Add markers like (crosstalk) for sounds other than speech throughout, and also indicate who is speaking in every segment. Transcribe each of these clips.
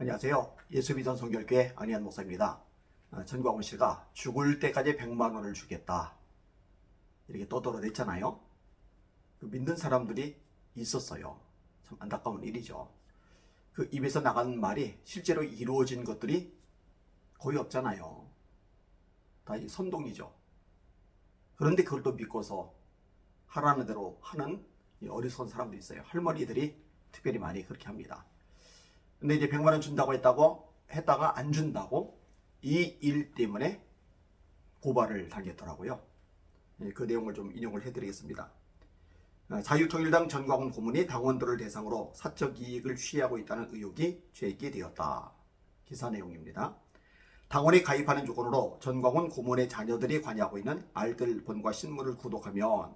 Speaker 1: 안녕하세요. 예수비전 성결교회 안희한 목사입니다. 어, 전광훈 씨가 죽을 때까지 100만 원을 주겠다. 이렇게 떠들어댔잖아요. 그 믿는 사람들이 있었어요. 참 안타까운 일이죠. 그 입에서 나간 말이 실제로 이루어진 것들이 거의 없잖아요. 다이 선동이죠. 그런데 그걸 또 믿고서 하라는 대로 하는 이 어리석은 사람도 있어요. 할머니들이 특별히 많이 그렇게 합니다. 근데 이제 100만 원 준다고 했다고 했다가 안 준다고 이 일 때문에 고발을 당했더라고요. 예, 그 내용을 좀 인용을 해드리겠습니다. 아, 자유통일당 전광훈 고문이 당원들을 대상으로 사적 이익을 취하고 있다는 의혹이 제기되었다. 기사 내용입니다. 당원에 가입하는 조건으로 전광훈 고문의 자녀들이 관여하고 있는 알뜰 본과 신문을 구독하면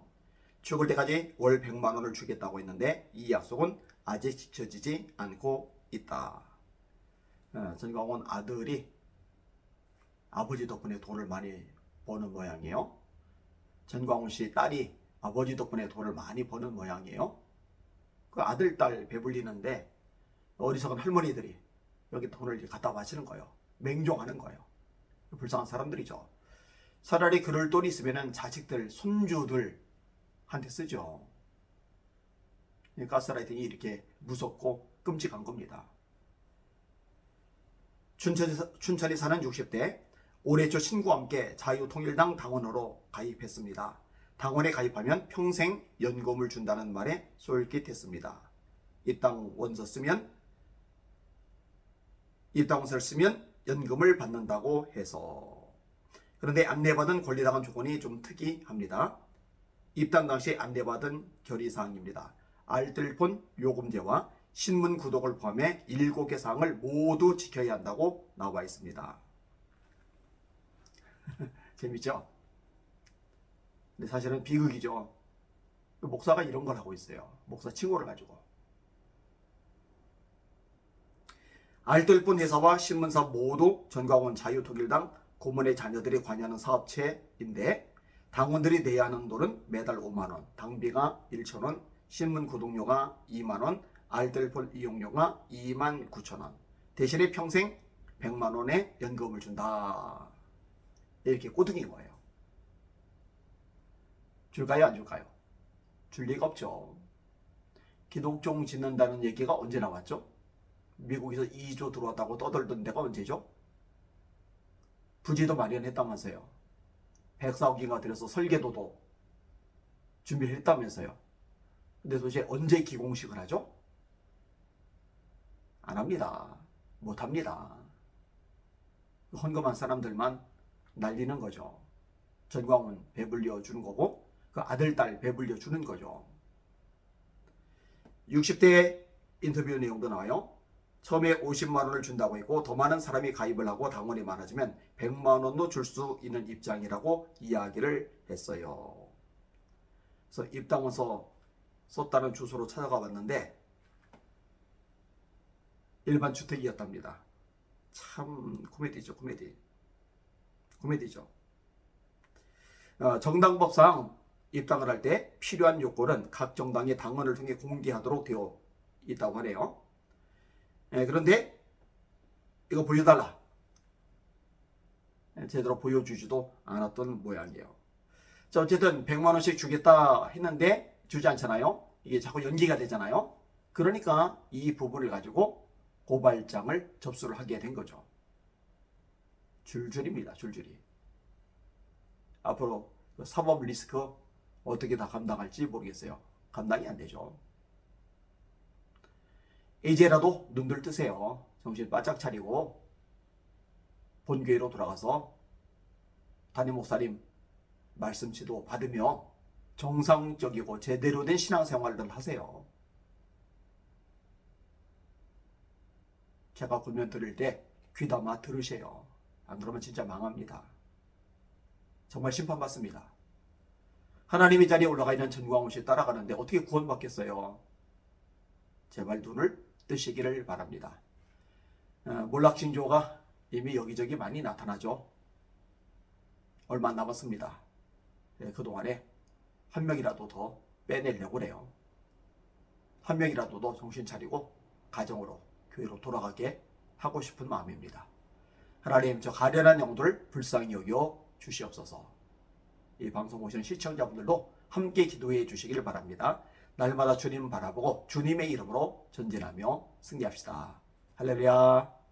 Speaker 1: 죽을 때까지 월 100만 원을 주겠다고 했는데 이 약속은 아직 지켜지지 않고 있다. 어, 전광훈 아들이 아버지 덕분에 돈을 많이 버는 모양이에요. 전광훈 씨 딸이 아버지 덕분에 돈을 많이 버는 모양이에요. 그 아들, 딸 배불리는데 어리석은 할머니들이 여기 돈을 갖다 바치는 거예요. 맹종하는 거예요. 불쌍한 사람들이죠. 차라리 그럴 돈이 있으면 자식들, 손주들 한테 쓰죠. 이 가스라이팅이 이렇게 무섭고 끔찍한 겁니다. 춘천에, 사- 춘천에 사는 60대 올해 초 친구와 함께 자유통일당 당원으로 가입했습니다. 당원에 가입하면 평생 연금을 준다는 말에 솔깃했습니다. 입당 원서 쓰면 입당 원서를 쓰면 연금을 받는다고 해서 그런데 안내받은 권리당원 조건이 좀 특이합니다. 입당 당시 안내받은 결의사항입니다. 알뜰폰 요금제와 신문 구독을 포함해 7개 사항을 모두 지켜야 한다고 나와 있습니다. (laughs) 재밌죠? 근데 사실은 비극이죠. 그 목사가 이런 걸 하고 있어요. 목사 칭호를 가지고. 알뜰폰 회사와 신문사 모두 전광훈 자유통일당 고문의 자녀들이 관여하는 사업체인데 당원들이 내야 하는 돈은 매달 5만 원, 당비가 1천 원, 신문 구독료가 2만 원, 알뜰폰 이용료가 2만 9천 원. 대신에 평생 100만 원의 연금을 준다. 이렇게 꼬등인 거예요. 줄까요, 안 줄까요? 줄 리가 없죠. 기독종 짓는다는 얘기가 언제 나왔죠? 미국에서 2조 들어왔다고 떠들던 데가 언제죠? 부지도 마련했다면서요. 104억인가 들여서 설계도도 준비를 했다면서요. 근데 도대체 언제 기공식을 하죠? 안 합니다. 못 합니다. 헌금한 사람들만 날리는 거죠. 전광훈 배불려 주는 거고 그 아들 딸 배불려 주는 거죠. 60대 인터뷰 내용도 나와요. 처음에 50만 원을 준다고 했고 더 많은 사람이 가입을 하고 당원이 많아지면 100만 원도 줄 수 있는 입장이라고 이야기를 했어요. 그래서 입당원서 썼다는 주소로 찾아가 봤는데 일반 주택이었답니다. 참 코미디죠, 코미디. 코미디죠. 어, 정당법상 입당을 할 때 필요한 요건은 각 정당의 당원을 통해 공개하도록 되어 있다고 하네요. 예, 그런데 이거 보여달라. 예, 제대로 보여주지도 않았던 모양이에요. 자, 어쨌든 100만 원씩 주겠다 했는데 주지 않잖아요. 이게 자꾸 연기가 되잖아요. 그러니까 이 부분을 가지고 고발장을 접수를 하게 된 거죠. 줄줄입니다. 줄줄이. 앞으로 그 사법 리스크 어떻게 다 감당할지 모르겠어요. 감당이 안 되죠. 이제라도 눈들 뜨세요. 정신 바짝 차리고 본교회로 돌아가서 담임 목사님 말씀 지도 받으며 정상적이고 제대로 된 신앙생활을 하세요. 제가 구면 들을 때 귀담아 들으세요. 안 그러면 진짜 망합니다. 정말 심판받습니다. 하나님의 자리에 올라가 있는 전광훈 씨 따라가는데 어떻게 구원받겠어요? 제발 눈을 뜨시기를 바랍니다. 어, 몰락징조가 이미 여기저기 많이 나타나죠. 얼마 안 남았습니다. 예, 그동안에 한 명이라도 더 빼내려고 그래요. 한 명이라도 더 정신 차리고 가정으로 교회로 돌아가게 하고 싶은 마음입니다. 하나님 저 가련한 영들 불쌍히 여겨 주시옵소서. 이 방송 보시는 시청자분들도 함께 기도해 주시길 바랍니다. 날마다 주님 바라보고 주님의 이름으로 전진하며 승리합시다. 할렐루야.